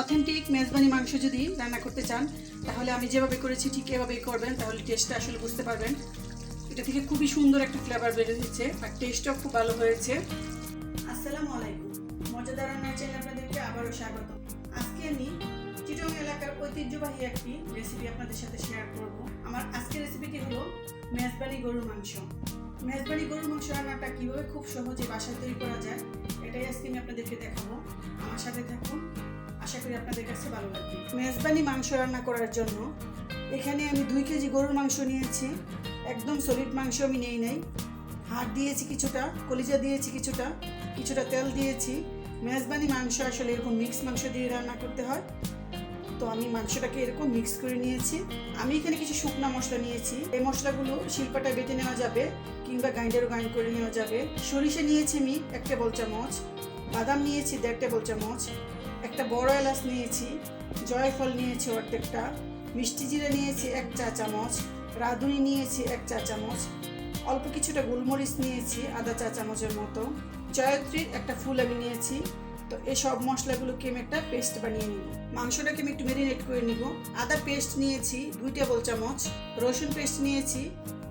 Authentic Mezbani মাংস যদি রান্না করতে চান, তাহলে আমি যেভাবে করেছি ঠিক এভাবেই করবেন, তাহলে টেস্টটা আসলে বুঝতে পারবেন। এটা থেকে খুবই সুন্দর একটা ফ্লেভার বের হয়েছে আর টেস্টটাও খুব ভালো হয়েছে। আসসালামু আলাইকুম। মজাদার রান্নার চ্যানেলে আপনাদেরকে আবারও স্বাগত। আজকে আমি চিটং এলাকার ঐতিহ্যবাহী একটি রেসিপি আপনাদের সাথে শেয়ার করব। আমার আজকের রেসিপিটি হলো মেজবানি গরুর মাংস। মেজবানি গরুর মাংস রান্নাটা কীভাবে খুব সহজে বাসায় তৈরি করা যায়, এটাই আজকে আমি আপনাদেরকে দেখাবো। আমার সাথে থাকুন, আশা করি আপনাদের কাছে ভালো লাগবে। মেজবানি মাংস রান্না করার জন্য এখানে আমি দুই কেজি গরুর মাংস নিয়েছি, একদম সলিড মাংস আমি নেই নাই। হাড় দিয়েছি কিছুটা, কলিজা দিয়েছি কিছুটা কিছুটা তেল দিয়েছি। মেজবানি মাংস আসলে এরকম মিক্স মাংস দিয়ে রান্না করতে হয়। তো আমি মাংসটাকে এরকম মিক্স করে নিয়েছি। আমি এখানে কিছু শুকনা মশলা নিয়েছি। এই মশলাগুলো শিল্পাটায় বেটে নেওয়া যাবে। কিংবা গ্রাইন্ডারও গ্রাইন্ড করে নেওয়া যাবে। সরিষা নিয়েছি আমি এক টেবল চামচ, বাদাম নিয়েছি দেড় টেবল চামচ, একটা বড় এলাচ নিয়েছি, জয়ফল নিয়েছি অর্ধেকটা, মিষ্টি জিরে নিয়েছি এক চা চামচ, রাঁধুনি নিয়েছি এক চা চামচ, অল্প কিছুটা গোলমরিচ নিয়েছি আধা চা চামচের মতো, জয়ত্রীর একটা ফুল আমি নিয়েছি তো এই সব মশলাগুলোকে আমি একটা পেস্ট বানিয়ে নিব। মাংসটাকে আমি একটু ম্যারিনেট করে নিব। আদা পেস্ট নিয়েছি দুই টেবল চামচ, রসুন পেস্ট নিয়েছি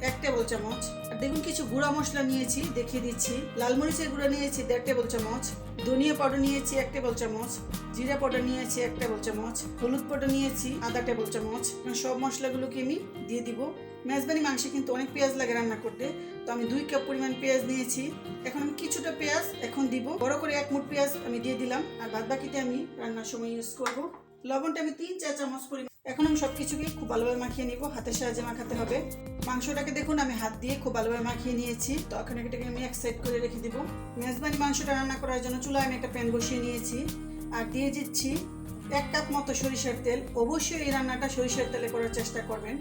এক টেবল চামচ, আর দেখুন কিছু গুঁড়া মশলা নিয়েছি, দেখিয়ে দিচ্ছি। লাল মরিচের গুঁড়া নিয়েছি দেড় টেবল চামচ ধনিয়া পাউডার নিয়েছি এক টেবল চামচ, জিরা পাউডার নিয়েছি এক টেবল চামচ, হলুদ পাউডার নিয়েছি আধা টেবল চামচ। সব মশলাগুলোকে আমি দিয়ে দিব। মেজবানি মাংসে কিন্তু অনেক পেঁয়াজ লাগে রান্না করতে, তো আমি দুই কাপ পরিমাণ পেঁয়াজ নিয়েছি। এখন আমি কিছুটা পেঁয়াজ এখন দিব। বড় করে এক মুঠ পেঁয়াজ আমি দিয়ে দিলাম। আর বাদ বাকিটা আমি রান্নার সময় ইউজ করব। লবণটা আমি তিন চা চামচ পরিমাণ এখন আমি সব কিছুকে খুব ভালোভাবে মাখিয়ে নিব। হাতের সাহায্যে মাখাতে হবে। মাংসটাকে দেখুন, আমি হাত দিয়ে খুব ভালোভাবে মাখিয়ে নিয়েছি। তো এখন এটাকে আমি এক সাইড করে রেখে দিব। মেজবানি মাংসটা রান্না করার জন্য চুলায় আমি একটা প্যান বসিয়ে নিয়েছি। আর দিয়ে দিচ্ছি এক কাপ মতো সরিষার তেল। অবশ্যই এই রান্নাটা সরিষার তেলে করার চেষ্টা করবেন।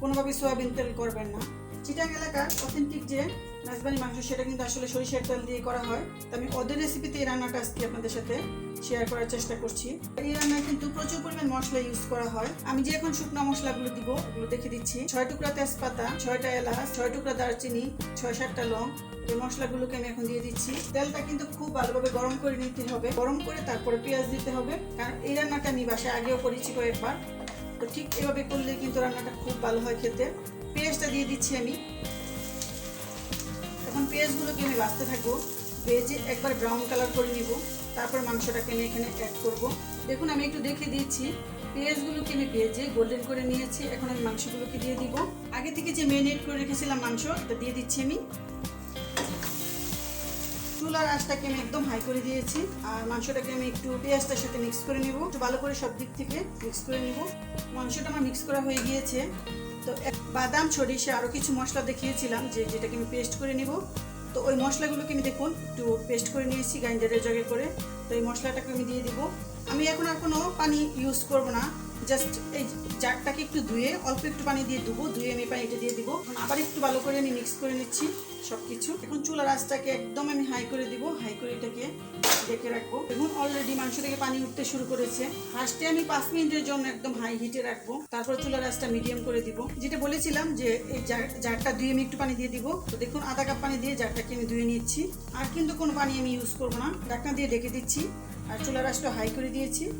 কোনোভাবে সোয়াবিন তেল করবেন না। চিটাং এলাকার অথেন্টিক যে মেজবানি মাংস, সেটা কিন্তু আসলে সরিষার তেল দিয়ে করা হয়। তো আমি ওদের রেসিপিতে এই রান্নাটা আজকে আপনাদের সাথে শেয়ার করার চেষ্টা করছি। এই রান্নায় কিন্তু প্রচুর পরিমাণ মশলা ইউজ করা হয়। আমি যে এখন শুকনো মশলাগুলো দিব, ওগুলো দেখে দিচ্ছি। ছয় টুকরা তেজপাতা, ছয়টা এলাচ, ছয় টুকরা দারচিনি, ছয় সাতটা লং। এই মশলাগুলোকে আমি এখন দিয়ে দিচ্ছি। তেলটা কিন্তু খুব ভালোভাবে গরম করে নিতে হবে। গরম করে তারপরে পেঁয়াজ দিতে হবে। কারণ এই রান্নাটা আমি বাসায় আগেও করেছি কয়েকবার। তো ঠিক এভাবে করলে কিন্তু রান্নাটা খুব ভালো হয় খেতে। পেঁয়াজটা দিয়ে দিচ্ছি আমি। এখন পেঁয়াজগুলোকে আমি বাঁচতে থাকব? ভেজে একবার ব্রাউন কালার করে নিব, তারপর মাংসটাকে আমি এখানে অ্যাড করব। দেখুন, আমি একটু দেখে দিচ্ছি পেঁয়াজগুলোকে আমি ভেজে গোল্ডেন করে নিয়েছি, এখন আমি মাংসগুলোকে দিয়ে দিব। আগে থেকে যে মেরিনেট করে রেখেছিলাম মাংস এটা দিয়ে দিচ্ছি আমি। চুলার আঁচটাকে আমি একদম হাই করে দিয়েছি, আর মাংসটাকে আমি একটু পেঁয়াজটার সাথে মিক্স করে নিব। একটু ভালো করে সব দিক থেকে মিক্স করে নিব। মাংসটা আমার মিক্স করা হয়ে গিয়েছে। তো এক- বাদাম, সরিষে আরও কিছু মশলা দেখিয়েছিলাম যে যেটাকে আমি পেস্ট করে নিব। তো ওই মশলাগুলোকে আমি দেখুন একটু পেস্ট করে নিয়েছি গ্রাইন্ডারের জগে করে। তো এই মশলাটাকে আমি দিয়ে দিব। আমি এখন আর কোনো পানি ইউজ করব না। জাস্ট এই জারটাকে একটু ধুয়ে, অল্প একটু পানি দিয়ে দেবো ধুয়ে আমি পানিটা দিয়ে দিব। আবার একটু ভালো করে আমি মিক্স করে নিচ্ছি সব কিছু এখন চুলার আঁচটাকে একদম আমি হাই করে দিব। হাই করে এটাকে ডেকে রাখব। এখন অলরেডি মাংস থেকে পানি উঠতে শুরু করেছে। ফার্স্টে আমি পাঁচ মিনিটের জন্য একদম হাই হিটে রাখব। তারপর চুলার আঁচটা মিডিয়াম করে দিব। যেটা বলেছিলাম যে এই জার- জারটা ধুয়ে আমি একটু পানি দিয়ে দিব। তো দেখুন, আধা কাপ পানি দিয়ে জারটাকে আমি ধুয়ে নিচ্ছি। আর কিন্তু কোনো পানি আমি ইউজ করব না। ঢাকনা দিয়ে ডেকে দিচ্ছি। আর চুলার আঁচটা হাই করে দিয়েছি।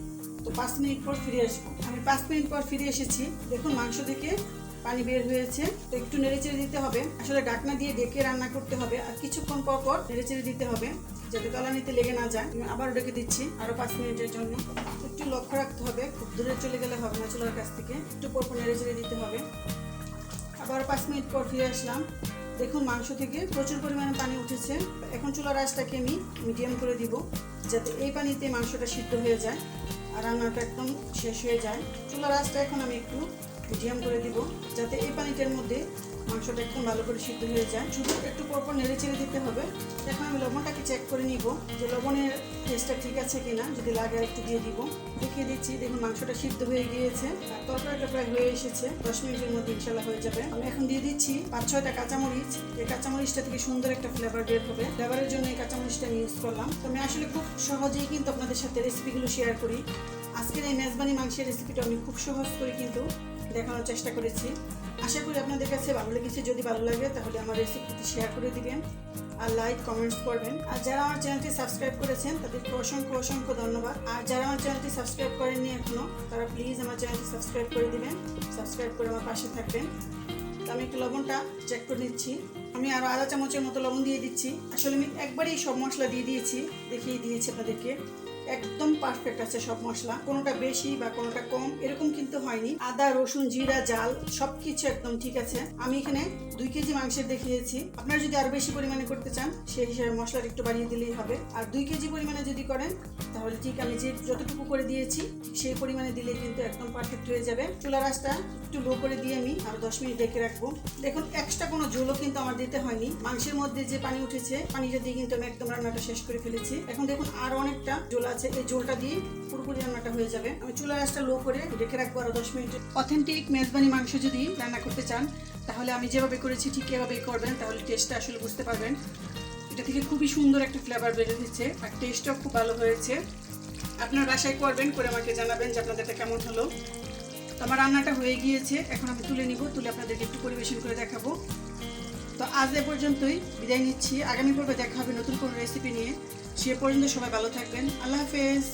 তো পাঁচ মিনিট পর ফিরে আসব আমি পাঁচ মিনিট পর ফিরে এসেছি। দেখুন, মাংস থেকে পানি বের হয়েছে। তো একটু নেড়েচেড়ে দিতে হবে। আসলে ডাকনা দিয়ে ডেকে রান্না করতে হবে আর কিছুক্ষণ পর পর নেড়েচেড়ে দিতে হবে যাতে তলানিতে লেগে না যায়। আমি আবারও ডেকে দিচ্ছি আরও পাঁচ মিনিটের জন্য। একটু লক্ষ্য রাখতে হবে, খুব দূরে চলে গেলে হবে না চুলার কাছ থেকে। একটু পর পর নেড়েচেড়ে দিতে হবে। আবার পাঁচ মিনিট পর ফিরে আসলাম। দেখুন, মাংস থেকে প্রচুর পরিমাণে পানি উঠেছে। এখন চুলার আঁচটাকে আমি মিডিয়াম করে দিব, যাতে এই পানিতে মাংসটা সিদ্ধ হয়ে যায় আর রান্নাটা একদম শেষ হয়ে যায়। চুলার আঁচটা এখন আমি একটু মিডিয়াম করে দিব, যাতে এই পানিটার মধ্যে মাংসটা একদম ভালো করে সিদ্ধ হয়ে যায়। শুধু একটু পরপর নেড়ে চেড়ে দিতে হবে। এখন আমি লবণটাকে চেক করে নিব যে লবণের টেস্টটা ঠিক আছে কিনা। যদি লাগে একটু দিয়ে দিব। দেখিয়ে দিচ্ছি, দেখুন মাংসটা সিদ্ধ হয়ে গিয়েছে। আর তরকারিটা প্রায় হয়ে এসেছে। দশ মিনিটের মধ্যে ইনশাল্লাহ হয়ে যাবে। আমি এখন দিয়ে দিচ্ছি পাঁচ, ছয়টা কাঁচামরিচ। এই কাঁচামরিচটা থেকে সুন্দর একটা ফ্লেভার বের হবে। ফ্লেভারের জন্য এই কাঁচামরিচটা আমি ইউজ করলাম। তো আমি আসলে খুব সহজেই কিন্তু আপনাদের সাথে রেসিপিগুলো শেয়ার করি। আজকের এই মেজবানি মাংসের রেসিপিটা আমি খুব সহজ করে কিন্তু। দেখানোর চেষ্টা করেছি। আশা করি আপনাদের কাছে ভালো লেগেছে। যদি ভালো লাগে, তাহলে আমার রেসিপিটি শেয়ার করে দিবেন আর লাইক কমেন্টস করবেন। আর যারা আমার চ্যানেলটি সাবস্ক্রাইব করেছেন, তাদেরকে অসংখ্য অসংখ্য ধন্যবাদ। আর যারা আমার চ্যানেলটি সাবস্ক্রাইব করেননি এখনও তারা প্লিজ আমার চ্যানেলটি সাবস্ক্রাইব করে দিবেন। সাবস্ক্রাইব করে আমার পাশে থাকবেন। তো আমি একটু লবণটা চেক করে নিচ্ছি। আমি আরও আধা চামচের মতো লবণ দিয়ে দিচ্ছি। আসলে আমি একবারেই সব মশলা দিয়ে দিয়েছি, দেখিয়ে দিয়েছি আপনাদেরকে। একদম পারফেক্ট আছে সব মশলা। কোনোটা বেশি বা কোনোটা কম, এরকম কিন্তু হয়নি। আদা, রসুন, জিরা, জাল সব কিছু একদম ঠিক আছে। আমি এখানে দুই কেজি মাংসের দেখিয়েছি। আপনারা যদি আরও বেশি পরিমাণে করতে চান, সেই হিসাবে মশলাটা একটু বাড়িয়ে দিলেই হবে। আর দুই কেজি পরিমাণে যদি করেন তাহলে ঠিক আমি যে যতটুকু করে দিয়েছি, সেই পরিমাণে দিলে কিন্তু একদম পারফেক্ট হয়ে যাবে। চুলা রাসটা একটু লো করে দিয়ে আমি আরও দশ মিনিট ঢেকে রাখব। দেখুন এক্সট্রা কোনো ঝোলও কিন্তু আমার দিতে হয়নি। মাংসের মধ্যে যে পানি উঠেছে পানিটা দিয়ে কিন্তু আমি একদম রান্নাটা শেষ করে ফেলেছি। এখন দেখুন, আর অনেকটা ঝোল আছে, এই ঝোলটা দিয়ে পুরোপুরি রান্নাটা হয়ে যাবে। আমি চুলা রাসটা লো করে রেখে রাখব আরও দশ মিনিট। অথেন্টিক মেজবানি মাংস যদি রান্না করতে চান, তাহলে আমি যেভাবে করেছি, ঠিক এভাবেই করবেন, তাহলে টেস্টটা আসলে বুঝতে পারবেন। এটা থেকে খুবই সুন্দর একটা ফ্লেভার বেরিয়ে দিচ্ছে আর টেস্টটাও খুব ভালো হয়েছে। আপনার বাসায় করবেন করে আমাকে জানাবেন যে আপনাদেরটা কেমন হলো। তো আমার রান্নাটা হয়ে গিয়েছে, এখন আমি তুলে নিব, তুলে আপনাদেরকে একটু পরিবেশন করে দেখাবো। তো আজ এ পর্যন্তই, বিদায় নিচ্ছি। আগামী পর্বে দেখা হবে নতুন কোনো রেসিপি নিয়ে। সে পর্যন্ত সবাই ভালো থাকবেন। আল্লাহ হাফেজ।